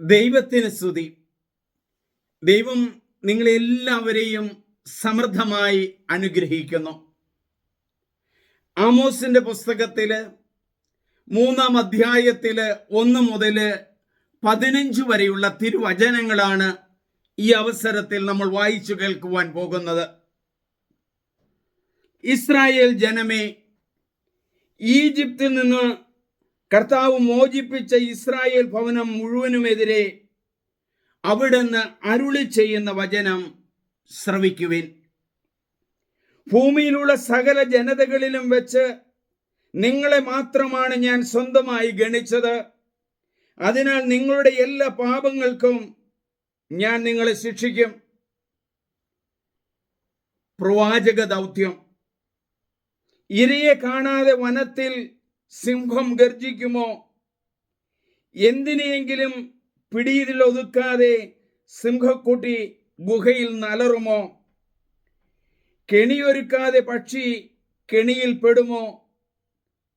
ദൈവത്തിന് സ്തുതി. ദൈവം നിങ്ങളെല്ലാവരെയും സമൃദ്ധമായി അനുഗ്രഹിക്കുന്നു. ആമോസിന്റെ പുസ്തകത്തിൽ മൂന്നാം അധ്യായത്തിൽ ഒന്ന് മുതൽ പതിനഞ്ച് വരെയുള്ള തിരുവചനങ്ങളാണ് ഈ അവസരത്തിൽ നമ്മൾ വായിച്ചു കേൾക്കുവാൻ പോകുന്നത്. ഇസ്രായേൽ ജനമേ ഈജിപ്തിൽ നിന്ന് കർത്താവ് മോചിപ്പിച്ച ഇസ്രായേൽ ഭവനം മുഴുവനുമെതിരെ അവിടുന്ന് അരുളി ചെയ്യുന്ന വചനം ശ്രവിക്കുവിൻ. ഭൂമിയിലുള്ള സകല ജനതകളിലും വെച്ച് നിങ്ങളെ മാത്രമാണ് ഞാൻ സ്വന്തമായി ഗണിച്ചത്. അതിനാൽ നിങ്ങളുടെ എല്ലാ പാപങ്ങൾക്കും ഞാൻ നിങ്ങളെ ശിക്ഷിക്കും. പ്രവാചക ദൗത്യം ഇരയെ കാണാതെ വനത്തിൽ സിംഹം ഗർജിക്കുമോ? എന്തിനെയെങ്കിലും പിടിയിൽ ഒതുക്കാതെ സിംഹക്കുട്ടി ഗുഹയിൽ നലറുമോ? കെണിയൊരുക്കാതെ പക്ഷി കെണിയിൽ പെടുമോ?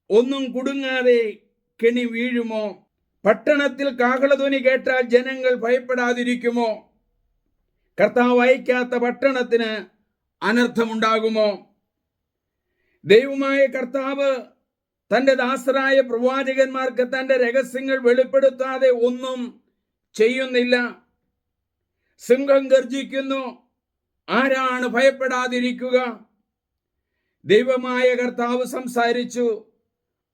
ഒന്നും കുടുങ്ങാതെ കെണി വീഴുമോ? പട്ടണത്തിൽ കാഹളധ്വനി കേട്ടാൽ ജനങ്ങൾ ഭയപ്പെടാതിരിക്കുമോ? കർത്താവ് അയക്കാത്ത പട്ടണത്തിന് അനർത്ഥമുണ്ടാകുമോ? ദൈവമായ കർത്താവ് തന്റെ ദാസരായ പ്രവാചകന്മാർക്ക് തന്റെ രഹസ്യങ്ങൾ വെളിപ്പെടുത്താതെ ഒന്നും ചെയ്യുന്നില്ല. സിംഹം ഗർജിക്കുന്നു. ആരാണ് ഭയപ്പെടാതിരിക്കുക? ദൈവമായ കർത്താവ് സംസാരിച്ചു.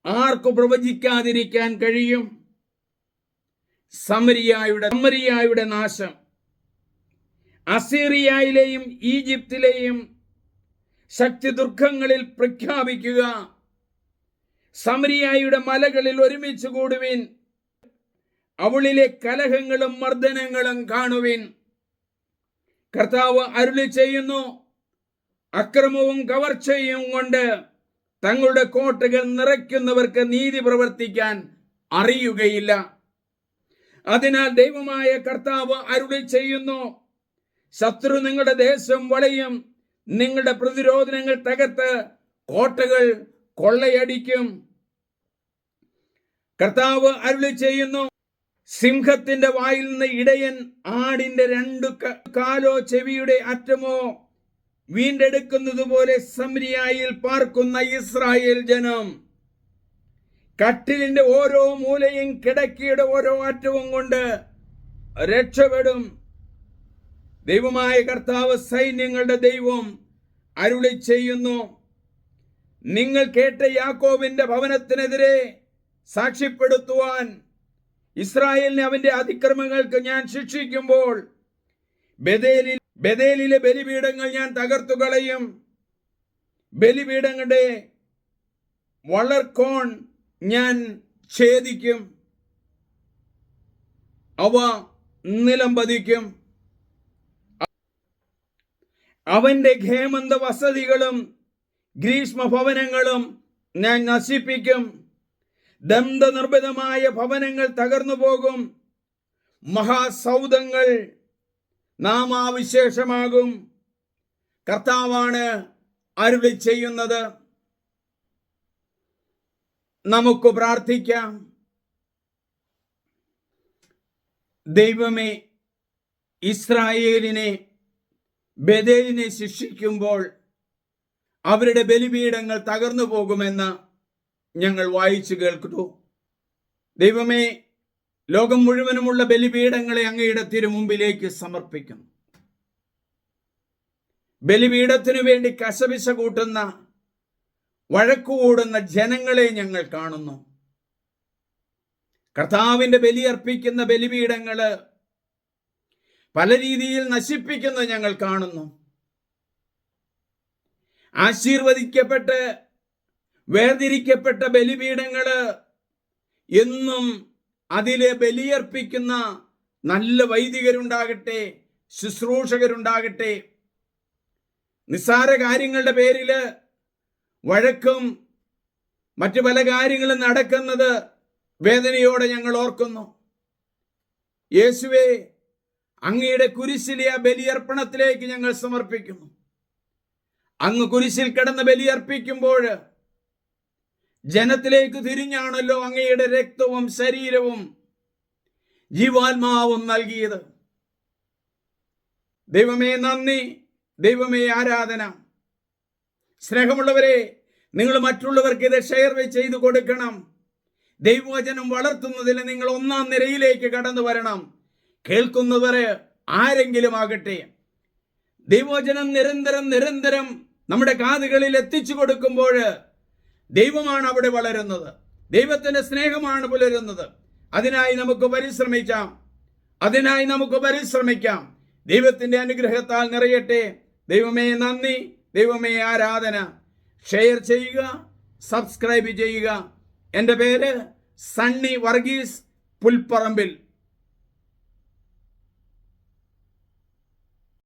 ആർക്കു പ്രവചിക്കാതിരിക്കാൻ കഴിയും? സമരിയായുടെ സമരിയായുടെ നാശം. അസീറിയയിലെയും ഈജിപ്തിലെയും ശക്തി ദുർഘങ്ങളിൽ പ്രഖ്യാപിക്കുക. സമരിയായുടെ മലകളിൽ ഒരുമിച്ച് കൂടുവിൻ. അവളിലെ കലഹങ്ങളും മർദ്ദനങ്ങളും കാണുവിൻ. കർത്താവ് അരുളി ചെയ്യുന്നു അക്രമവും കവർച്ചയും കൊണ്ട് തങ്ങളുടെ കോട്ടകൾ നിറയ്ക്കുന്നവർക്ക് നീതി പ്രവർത്തിക്കാൻ അറിയുകയില്ല. അതിനാൽ ദൈവമായ കർത്താവ് അരുളി ചെയ്യുന്നു ശത്രു നിങ്ങളുടെ ദേശം വളയും നിങ്ങളുടെ പ്രതിരോധനങ്ങൾ തകർത്ത് കോട്ടകൾ കൊള്ളയടിക്കും. കർത്താവ് അരുളി ചെയ്യുന്നു സിംഹത്തിന്റെ വായിൽ നിന്ന് ഇടയൻ ആടിന്റെ രണ്ടു കാലോ ചെവിയുടെ അറ്റമോ വീണ്ടെടുക്കുന്നത് പോലെ സംരിയായിൽ പാർക്കുന്ന ഇസ്രായേൽ ജനം. കട്ടിലിന്റെ ഓരോ മൂലയും കിടക്കിയുടെ ഓരോ അറ്റവും കൊണ്ട് രക്ഷപ്പെടും. ദൈവമായ കർത്താവ് സൈന്യങ്ങളുടെ ദൈവം അരുളി ചെയ്യുന്നു നിങ്ങൾ കേട്ട യാക്കോവിന്റെ ഭവനത്തിനെതിരെ സാക്ഷ്യപ്പെടുത്തുവാൻ ഇസ്രായേലിനെ അവന്റെ അതിക്രമങ്ങൾക്ക് ഞാൻ ശിക്ഷിക്കുമ്പോൾ ബദേലിൽ ബദേലിലെ ബലിപീഠങ്ങൾ ഞാൻ തകർത്തു കളയും. ബലിപീഠങ്ങളുടെ വളർക്കോൺ ഞാൻ ഛേദിക്കും. അവ നിലം പതിക്കും. അവന്റെ ഖേമന്ത വസതികളും ഗ്രീഷ്മ ഭവനങ്ങളും ഞാൻ നശിപ്പിക്കും. ദന്തനിർമ്മിതമായ ഭവനങ്ങൾ തകർന്നു പോകും. മഹാസൗധങ്ങൾ നാമാവിശേഷമാകും കർത്താവാണ് അരുളി ചെയ്യുന്നത്. നമുക്ക് പ്രാർത്ഥിക്കാം. ദൈവമേ ഇസ്രായേലിനെ ബദേലിനെ ശിക്ഷിക്കുമ്പോൾ അവരുടെ ബലിപീഠങ്ങൾ തകർന്നു പോകുമെന്ന് ഞങ്ങൾ വായിച്ചു കേൾക്കുന്നു. ദൈവമേ ലോകം മുഴുവനുമുള്ള ബലിപീഠങ്ങളെ അങ്ങയുടെ തിരുമുമ്പിലേക്ക് സമർപ്പിക്കുന്നു. ബലിപീഠത്തിനു വേണ്ടി കശപിശ കൂട്ടുന്ന വഴക്കുകൂടുന്ന ജനങ്ങളെ ഞങ്ങൾ കാണുന്നു. കർത്താവിന്റെ ബലിയർപ്പിക്കുന്ന ബലിപീഠങ്ങൾ പല രീതിയിൽ നശിപ്പിക്കുന്നത് ഞങ്ങൾ കാണുന്നു. ആശീർവദിക്കപ്പെട്ട് വേർതിരിക്കപ്പെട്ട ബലിപീഠങ്ങൾ എന്നും അതിലെ ബലിയർപ്പിക്കുന്ന നല്ല വൈദികരുണ്ടാകട്ടെ ശുശ്രൂഷകരുണ്ടാകട്ടെ. നിസ്സാര കാര്യങ്ങളുടെ പേരിൽ വഴക്കും മറ്റു പല കാര്യങ്ങളും നടക്കുന്നത് വേദനയോടെ ഞങ്ങൾ ഓർക്കുന്നു. യേശുവെ അങ്ങയുടെ കുരിശിലെ ബലിയർപ്പണത്തിലേക്ക് ഞങ്ങൾ സമർപ്പിക്കുന്നു. അങ്ങ് കുരിശിൽ കിടന്ന് ബലിയർപ്പിക്കുമ്പോൾ ജനത്തിലേക്ക് തിരിഞ്ഞാണല്ലോ അങ്ങയുടെ രക്തവും ശരീരവും ജീവാത്മാവും നൽകിയത്. ദൈവമേ നന്ദി. ദൈവമേ ആരാധന. സ്നേഹമുള്ളവരെ നിങ്ങൾ മറ്റുള്ളവർക്ക് ഇത് ഷെയർ ചെയ്തു കൊടുക്കണം. ദൈവവചനം വളർത്തുന്നതിൽ നിങ്ങൾ ഒന്നാം നിരയിലേക്ക് കടന്നു വരണം. കേൾക്കുന്നവര് ആരെങ്കിലും ആകട്ടെ. ദൈവവചനം നിരന്തരം നിരന്തരം നമ്മുടെ കാതുകളിൽ എത്തിച്ചു കൊടുക്കുമ്പോൾ ദൈവമാണ് അവിടെ വളരുന്നത്. ദൈവത്തിന്റെ സ്നേഹമാണ് പുലരുന്നത്. അതിനായി നമുക്ക് പരിശ്രമിക്കാം. അതിനായി നമുക്ക് പരിശ്രമിക്കാം. ദൈവത്തിന്റെ അനുഗ്രഹത്താൽ നിറയട്ടെ. ദൈവമേ നന്ദി. ദൈവമേ ആരാധന. ഷെയർ ചെയ്യുക. സബ്സ്ക്രൈബ് ചെയ്യുക. എന്റെ പേര് സണ്ണി വർഗീസ് പുൽപ്പറമ്പിൽ.